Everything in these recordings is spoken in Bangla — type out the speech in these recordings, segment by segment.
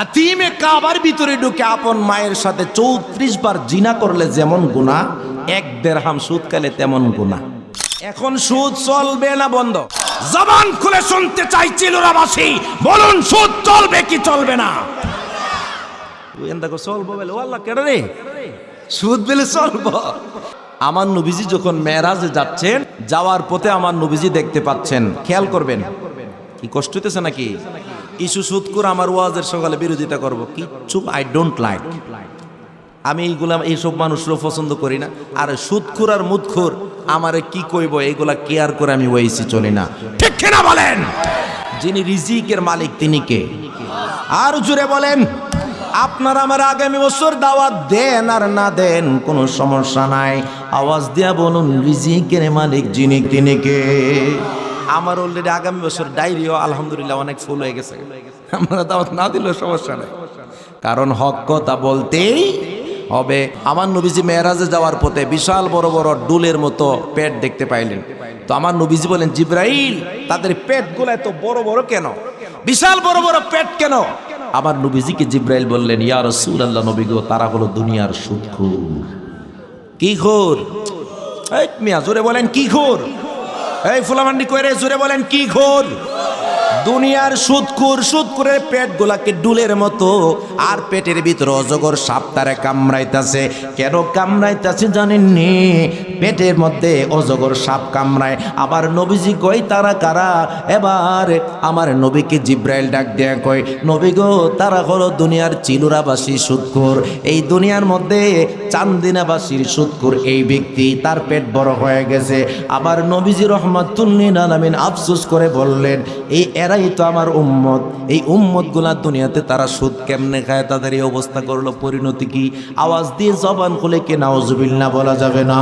হাতিমে কাবার ভিতরে ঢুকে আপন মায়ের সাথে চৌত্রিশ বার জিনা করলে যেমন গুণা এক দেড়হাম সুদ কালে তেমন গুণা এখন সুদ চলবে না বন্ধ। জবান খুলে শুনতে চাই চিলুরাবাসী বলুন সুদ চলবে কি চলবে না? চলবো বলে সুদ চলবো। আমার নবীজি যখন মেরাজে যাচ্ছেন, যাওয়ার পথে আমার নবীজি দেখতে পাচ্ছেন। খেয়াল করবেন। কি কষ্ট হইতেছে নাকি? ইস্যু সুদ করে আমার ওয়াজের সকালে বিরোধিতা করব। কিচ্ছু আই ডোন্ট লাইক আমি এইগুলা এইসব মানুষরও পছন্দ করি না। আর সুদখুর আর মুদখুর আমারে কি কইব? এইগুলা কেয়ার করে আমি ওয়াইসি চলি না। ঠিক কিনা বলেন? যিনি রিজিকের মালিক তিনি কে? আর জুড়ে বলেন আপনারা আমার আগামী বছর দাওয়াত দেন আর না দেন কোনো সমস্যা নাই। আওয়াজ দিয়া বলুন রিজিকের মালিক যিনি তিনি কে? আমার অলরেডি আগামী বছর ডায়েরিও আলহামদুলিল্লাহ অনেক ফুল হয়ে গেছে। আমরা দাওয়াত না দিলেও সমস্যা নাই। কারণ হক কথা বলতেই হবে। আমার নবীজি মেয়েরাজে যাওয়ার পথে বিশাল বড় বড় ডুলের মতো পেট দেখতে পাইলেন। তো আমার নবীজি বলেন, জিব্রাইল, তাদের পেটগুলো এত বড় বড় কেন? বিশাল বড় বড় পেট কেন? আমার নবীজিকে জিব্রাইল বললেন, ইয়া রাসূলুল্লাহ, নবী গো, তারা হলো দুনিয়ার সুদখোর কি এই মিয়া, জোরে বলেন, কি খোর এই ফুলামান্ডি কইরে জোরে বলেন কি খোর দুনিয়ার সুদকুর সুদকুরের পেট গুলাকে ডুলের মতো, আর পেটের ভিতরে অজগর সাপ তারে কামড়াইতাছে। কেন কামড়াইতাছে জানেননি? পেটের মধ্যে অজগর সাপ কামড়ায়। আবার নবীজি কই তারা কারা? এবার আমার নবীকে জিব্রাইল ডাক দেয়া কয়, নবী গো, তারা হলো দুনিয়ার চিলুরাবাসী সুদকুর এই দুনিয়ার মধ্যে চান্দিনাবাসীর সুদকুর এই ব্যক্তি, তার পেট বড় হয়ে গেছে। আবার নবীজি রহমাতুল্লিন আলামিন আফসোস করে বললেন, এই এরাই তো আমার উম্মত। এই উম্মতগুলা দুনিয়াতে তারা সুদ কেমনে খায়, তাদের এই অবস্থা করল, পরিণতি কি? আওয়াজ দিয়ে জবান খুলে কে নাওজুবিল্লা বলা যাবে না?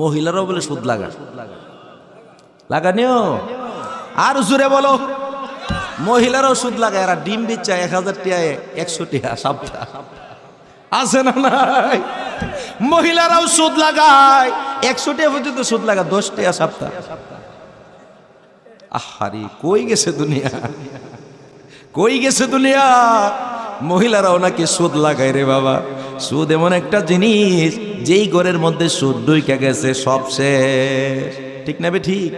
মহিলারাও বলে সুদ লাগা। লাগানিও? আর জুড়ে বলো। মহিলারাও সুদ লাগায়, এরা ডিম বিচ্ছা এক হাজার টিয়ায় একশো টিয়া, সাপটা। আছে না নাই? মহিলারাও সুদ লাগায়, একশো টিয়া পর্যন্ত সুদ লাগা দশ টিয়া সাপটা। আহারি, কই গেছে দুনিয়া? কই গেছে দুনিয়া? মহিলারাও নাকি সুদ লাগায় রে বাবা। সুদ এমন একটা জিনিস, যেই ঘরের মধ্যে সুদ ডুইকে গেছে, সব শেষ। ঠিক না বে ঠিক?